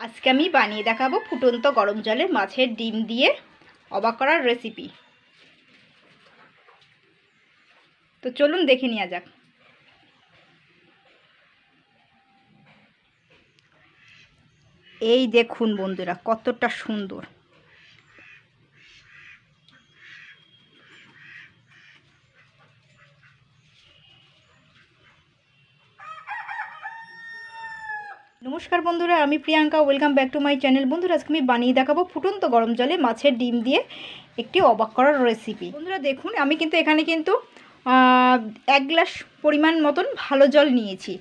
আজকে আমি বানিয়ে দেখাবো ফুটন্ত গরম জলে মাছের ডিম দিয়ে অবাক করার রেসিপি তো চলুন দেখে নেওয়া যাক। এই দেখুন বন্ধুরা, কতটা সুন্দর। নমস্কার বন্ধুরা, আমি Priyanka welcome back to my channel বন্ধুরা, আজকে আমি বানিয়ে দেখাবো ফুটন্ত গরম জলে মাছের ডিম দিয়ে একটি অবাক করার রেসিপি বন্ধুরা, দেখুন, আমি কিন্তু এখানে কিন্তু এক গ্লাস পরিমাণ মতন ভালো জল নিয়েছি।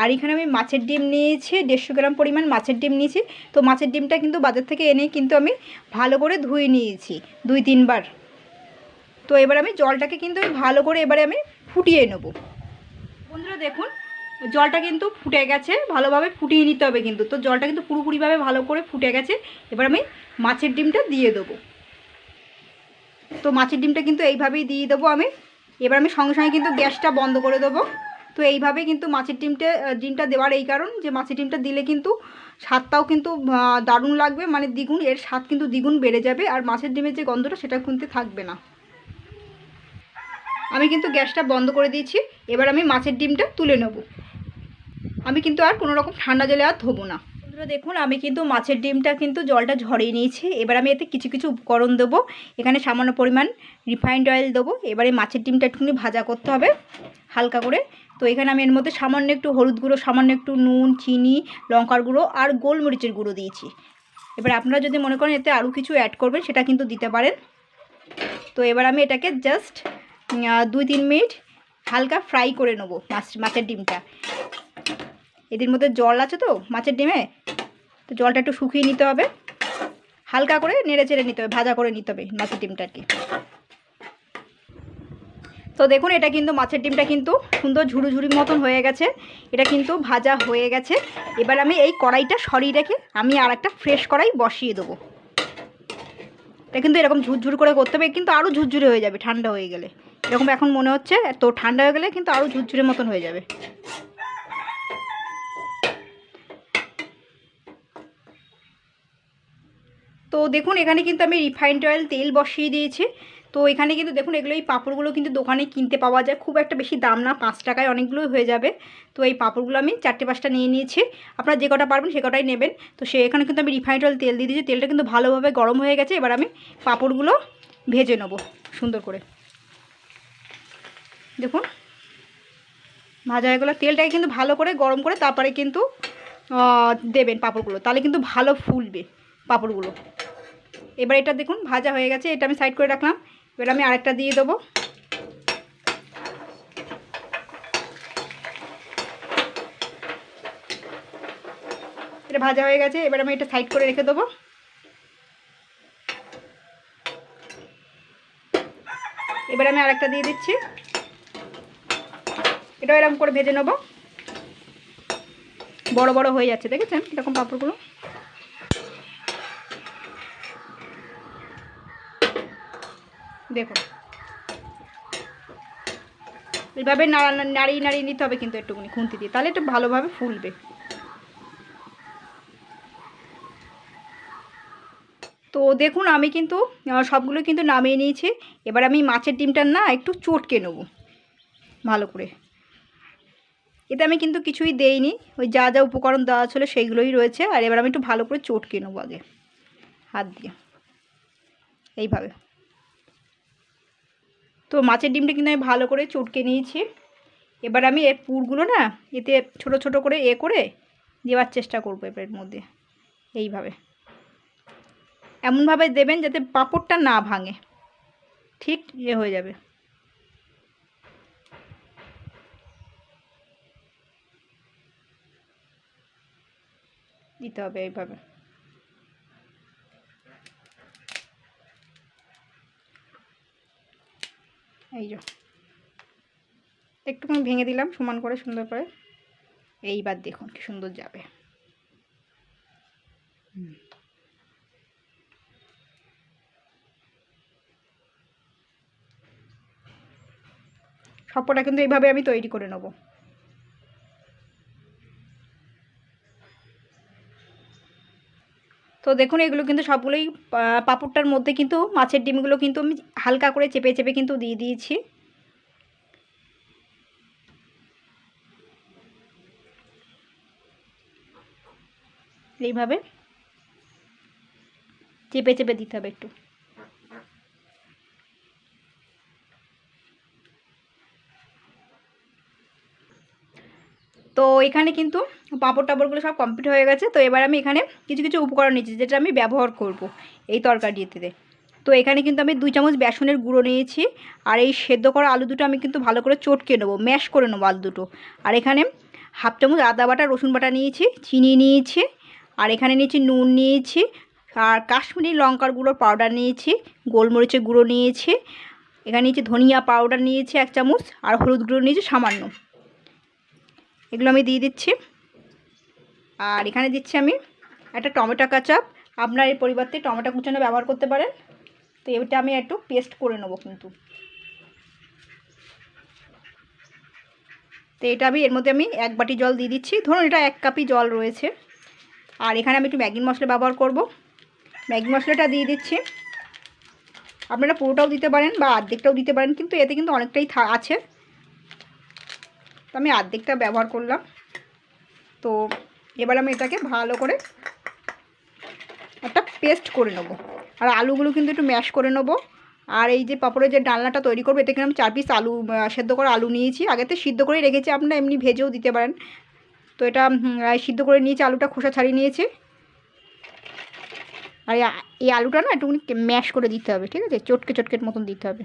আর এখানে আমি মাছের ডিম নিয়েছি, দেড়শো গ্রাম পরিমাণ মাছের ডিম নিয়েছি। তো মাছের ডিমটা কিন্তু বাজার থেকে এনে কিন্তু আমি ভালো করে ধুয়ে নিয়েছি, দুই, তিনবার। তো এবার আমি জলটাকে কিন্তু ভালো করে এবারে আমি ফুটিয়ে নেব। বন্ধুরা, দেখুন জলটা কিন্তু ফুটে গেছে, ভালোভাবে ফুটিয়ে নিতে হবে কিন্তু। তো জলটা কিন্তু পুরোপুরিভাবে ভালো করে ফুটে গেছে, এবার আমি মাছের ডিমটা দিয়ে দেবো। তো মাছের ডিমটা কিন্তু এইভাবেই দিয়ে দেবো আমি। এবার আমি সঙ্গে সঙ্গে কিন্তু গ্যাসটা বন্ধ করে দেবো। তো এইভাবে কিন্তু মাছের ডিমটা ডিমটা দেওয়ার এই কারণ যে মাছের ডিমটা দিলে কিন্তু স্বাদটাও কিন্তু দারুণ লাগবে মানে দ্বিগুণ, এর স্বাদ কিন্তু দ্বিগুণ বেড়ে যাবে, আর মাছের ডিমের যে গন্ধটা সেটা কিন্তু থাকবে না। আমি কিন্তু গ্যাসটা বন্ধ করে দিয়েছি, এবার আমি মাছের ডিমটা তুলে নেব। আমি কিন্তু আর কোনো রকম ঠান্ডা জলে আর ধোবো না। বন্ধুরা দেখুন, আমি কিন্তু মাছের ডিমটা কিন্তু জলটা ঝরিয়ে নিয়েছি। এবার আমি এতে কিছু কিছু উপকরণ দেবো। এখানে সামান্য পরিমাণ রিফাইন্ড অয়েল দেবো। এবারে মাছের ডিমটা একটুখানি ভাজা করতে হবে হালকা করে। তো এখানে আমি এর মধ্যে সামান্য একটু হলুদ গুঁড়ো, সামান্য একটু নুন, চিনি, লঙ্কার গুঁড়ো আর গোলমরিচের গুঁড়ো দিয়েছি। এবার আপনারা যদি মনে করেন এতে আরও কিছু অ্যাড করবেন, সেটা কিন্তু দিতে পারেন। তো এবার আমি এটাকে জাস্ট দুই তিন মিনিট হালকা ফ্রাই করে নেব মাছ, মাছের ডিমটা। এদের মধ্যে জল আছে তো, মাছের ডিমে, তো জলটা একটু শুকিয়ে নিতে হবে। হালকা করে নেড়ে চেড়ে নিতে হবে, ভাজা করে নিতে হবে মাছের ডিমটাকে তো দেখুন, এটা কিন্তু মাছের ডিমটা কিন্তু সুন্দর ঝুড়ু মতন হয়ে গেছে। এটা কিন্তু ভাজা হয়ে গেছে। এবার আমি এই কড়াইটা সরিয়ে রেখে আমি আর একটা ফ্রেশ কড়াই বসিয়ে দেবো। এটা কিন্তু এরকম ঝুরঝুর করে করতে হবে, কিন্তু আরও ঝুরঝুরে হয়ে যাবে, ঠান্ডা হয়ে গেলে। এরকম এখন মনে হচ্ছে তো ঠান্ডা হয়ে গেলে কিন্তু আরও ঝুরঝুরে মতন হয়ে যাবে। তো দেখুন, এখানে কিন্তু আমি রিফাইন্ড অয়েল তেল বসিয়ে দিয়েছি। তো এখানে কিন্তু দেখুন, এগুলো এই পাঁপড়গুলো কিন্তু দোকানে কিনতে পাওয়া যায়। খুব একটা বেশি দাম না, পাঁচ টাকায় অনেকগুলো হয়ে যাবে। তো এই পাঁপড়গুলো আমি চারটে পাঁচটা নিয়ে নিয়েছি। আপনারা যে কটা পারবেন সে কটাই নেবেন। তো সে এখানে কিন্তু আমি রিফাইন্ড অয়েল তেল দিয়ে দিয়েছি। তেলটা কিন্তু ভালোভাবে গরম হয়ে গেছে। এবার আমি পাঁপড়গুলো ভেজে নেব সুন্দর করে। দেখুন, ভাজা হয়ে গেলো। তেলটাকে কিন্তু ভালো করে গরম করে তারপরে কিন্তু দেবেন পাঁপড়গুলো। তাহলে কিন্তু ভালো ফুলবে পাঁপড়গুলো। এবার এটা দেখুন, ভাজা হয়ে গেছে, এটা আমি সাইড করে রাখলাম। এবার আমি আরেকটা দিয়ে দেবো। এটা ভাজা হয়ে গেছে, এবার আমি এটা সাইড করে রেখে দেবো। এবার আমি আরেকটা দিয়ে দিচ্ছি। এটা এরকম করে ভেজে নেব। বড় বড় হয়ে যাচ্ছে, দেখেছেন? এরকম পাঁপড়গুলো। দেখুন। এইভাবে নাড়া নাড়িয়ে নাড়িয়ে নিতে হবে কিন্তু একটুখানি খুন্তি দিয়ে, তাহলে একটু ভালোভাবে ফুলবে। তো দেখুন, আমি কিন্তু সবগুলো কিন্তু নামিয়ে নিয়েছি। এবার আমি মাছের ডিমটা না একটু চটকে নেব, ভালো করে। এতে আমি কিন্তু কিছুই দেইনি, ওই যা যা উপকরণ দেওয়া ছিল সেইগুলোই রয়েছে। আর এবার আমি একটু ভালো করে চটকে নেব আগে, হাত দিয়ে। এইভাবে। তো মাছের ডিমটা কিন্তু আমি ভালো করে চটকে নিয়েছি। এবার আমি এর পুরগুলো না এতে ছোট ছোট করে এ করে দেওয়ার চেষ্টা করব এবার এর মধ্যে। এইভাবে। এমনভাবে দেবেন যাতে পাঁপড়টা না ভাঙে। ঠিক ইয়ে হয়ে যাবে। দিতে হবে এইভাবে। এই যে। একটুখানি ভেঙে দিলাম, সমান করে সুন্দর করে। এইবার দেখুন কি সুন্দর যাবে। সবটা কিন্তু এইভাবে আমি তৈরি করে নেব। তো দেখুন, এগুলো কিন্তু সবগুলোই পাপড়টার মধ্যে কিন্তু মাছের ডিমগুলো কিন্তু আমি হালকা করে চেপে চেপে কিন্তু দিয়ে দিয়েছি। এইভাবে চেপে চেপে দিতে হবে একটু। তো এখানে কিন্তু পাঁপড় টাপড়গুলো সব কমপ্লিট হয়ে গেছে। তো এবার আমি এখানে কিছু কিছু উপকরণ নিয়েছি, যেটা আমি ব্যবহার করব এই তরকারি তরকারিতে তো এখানে কিন্তু আমি দুই চামচ বেসনের গুঁড়ো নিয়েছি, আর এই সেদ্ধ করা আলু দুটো আমি কিন্তু ভালো করে চটকে নেব, ম্যাশ করে নেব আলু দুটো। আর এখানে হাফ চামচ আদা বাটা, রসুন বাটা নিয়েছি, চিনি নিয়েছি, আর এখানে নিয়েছি নুন নিয়েছি, আর কাশ্মীরি লঙ্কার গুঁড়োর পাউডার নিয়েছি, গোলমরিচের গুঁড়ো নিয়েছি, এখানে নিয়েছি ধনিয়া পাউডার নিয়েছি এক চামচ, আর হলুদ গুঁড়ো নিয়েছি সামান্য। এগুলো আমি দিয়ে দিচ্ছি। আর এখানে দিচ্ছি আমি একটা টমেটো কাচাপ। আপনার এই পরিবর্তে টমেটো কুচানো ব্যবহার করতে পারেন। তো এটা আমি একটু পেস্ট করে নেব কিন্তু। তো এটা আমি এর মধ্যে আমি এক বাটি জল দিয়ে দিচ্ছি। ধরুন এটা এক কাপই জল রয়েছে। আর এখানে আমি একটু ম্যাগি মশলা ব্যবহার করব। ম্যাগি মশলাটা দিয়ে দিচ্ছি। আপনারা পুরোটাও দিতে পারেন বা অর্ধেকটাও দিতে পারেন। কিন্তু এতে কিন্তু অনেকটাই আছে। আমি অর্ধেকটা ব্যবহার করলাম। তো এবার আমি এটাকে ভালো করে একটা পেস্ট করে নেব। আর আলুগুলো কিন্তু একটু ম্যাশ করে নেব। আর এই যে পাপড়ের যে ডালনাটা তৈরি করব, এতে কিন্তু আমি চার পিস আলু সেদ্ধ করে আলু নিয়েছি। আগেতে সিদ্ধ করেই রেখেছি, আপনারা এমনি ভেজেও দিতে পারেন। তো এটা সিদ্ধ করে নিয়েছি, আলুটা খোসা ছাড়িয়ে নিয়েছি। আর এই এই আলুটা না একটুখানি ম্যাশ করে দিতে হবে, ঠিক আছে? চটকে চটকের মতন দিতে হবে।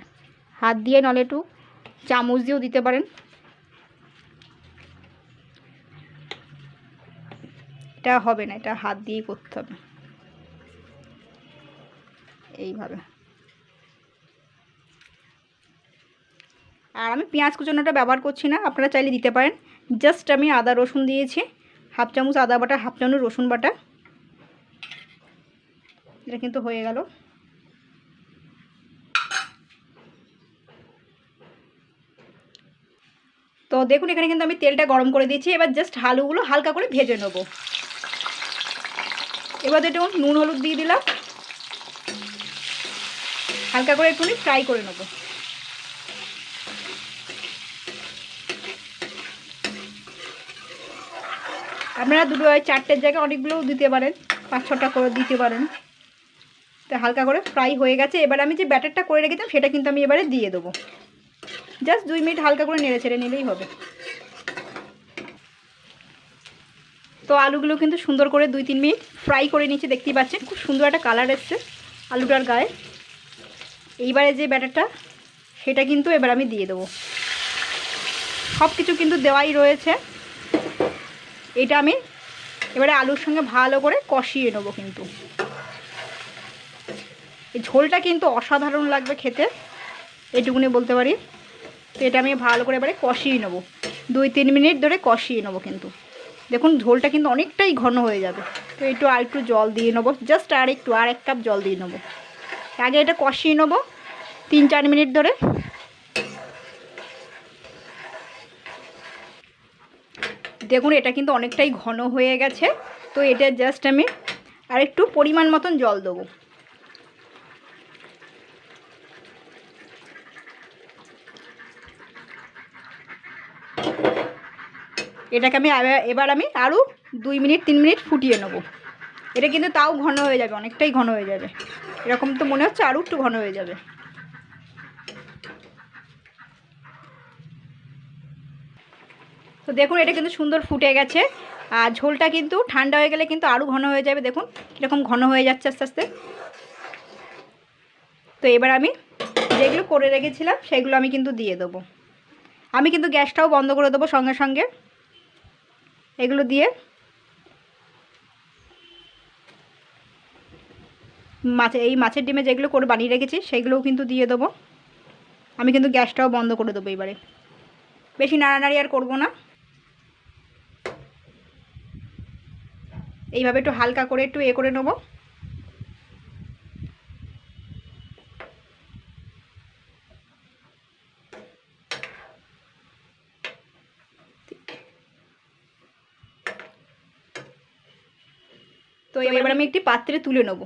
হাত দিয়ে নলে একটু চামচ দিয়েও দিতে পারেন। এটা হবে না, এটা হাত দিয়েই করতে হবে। এইভাবে। আর আমি পেঁয়াজ কুচানোটা ব্যবহার করছি না, আপনারা চাইলে দিতে পারেন। জাস্ট আমি আদা, রসুন দিয়েছি, হাফ চামচ আদা বাটা, হাফ চামচ রসুন বাটা। এটা কিন্তু হয়ে গেল। তো দেখুন, এখানে কিন্তু আমি তেলটা গরম করে দিয়েছি, এবার জাস্ট আলুগুলো হালকা করে ভেজে নেব। এবার দেখুন নুন, হলুদ দিয়ে দিলাম। হালকা করে একটুখানি ফ্রাই করে নেব। আপনারা দুটো চারটের জায়গায় অনেকগুলোও দিতে পারেন, পাঁচ, ছটা করে দিতে পারেন। তো হালকা করে ফ্রাই হয়ে গেছে। এবার আমি যে ব্যাটারটা করে রেখেছিলাম, সেটা কিন্তু আমি এবারে দিয়ে দেবো। জাস্ট দুই মিনিট হালকা করে নেড়ে ছেড়ে নিলেই হবে। তো আলুগুলো কিন্তু সুন্দর করে দুই তিন মিনিট ফ্রাই করে নিচ্ছি দেখতেই পাচ্ছেন। খুব সুন্দর একটা কালার এসছে আলুটার গায়ে। এইবারে যে ব্যাটারটা, সেটা কিন্তু এবার আমি দিয়ে দেবো। সব কিছু কিন্তু দেওয়াই রয়েছে। এটা আমি এবারে আলুর সঙ্গে ভালো করে কষিয়ে নেব কিন্তু। এই ঝোলটা কিন্তু অসাধারণ লাগবে খেতে, এটুকুনি বলতে পারি। তো এটা আমি ভালো করে এবারে কষিয়ে নেব। দুই তিন মিনিট ধরে কষিয়ে নেব কিন্তু। দেখুন ঝোলটা কিন্তু অনেকটাই ঘন হয়ে যাবে। তো একটু আর একটু জল দিয়ে নেব। জাস্ট আর একটু, আর এক কাপ জল দিয়ে নেব। আগে এটা কষিয়ে নেব, তিন চার মিনিট ধরে। দেখুন, এটা কিন্তু অনেকটাই ঘন হয়ে গেছে। তো এটা জাস্ট আমি আর একটু পরিমাণ মতন জল দেবো। এটাকে আমি এবার আমি আরও দুই মিনিট, তিন মিনিট ফুটিয়ে নেব। এটা কিন্তু তাও ঘন হয়ে যাবে, অনেকটাই ঘন হয়ে যাবে। এরকম তো মনে হচ্ছে আরও একটু ঘন হয়ে যাবে। তো দেখুন, এটা কিন্তু সুন্দর ফুটে গেছে। আর ঝোলটা কিন্তু ঠান্ডা হয়ে গেলে কিন্তু আরও ঘন হয়ে যাবে, দেখুন কীরকম ঘন হয়ে যাচ্ছে আস্তে আস্তে। তো এবার আমি যেগুলো করে রেখেছিলাম, সেগুলো আমি কিন্তু দিয়ে দেবো। আমি কিন্তু গ্যাসটাও বন্ধ করে দেবো সঙ্গে সঙ্গে। এগুলো দিয়ে মাছে, এই মাছের ডিমে যেগুলো করে বানিয়ে রেখেছি, সেগুলোও কিন্তু দিয়ে দেবো। আমি কিন্তু গ্যাসটাও বন্ধ করে দেবো এবারে। বেশি নাড়ানাড়ি আর করব না। এইভাবে একটু হালকা করে একটু এ করে নেব। তো এবার আমি একটি পাত্রে তুলে নেব।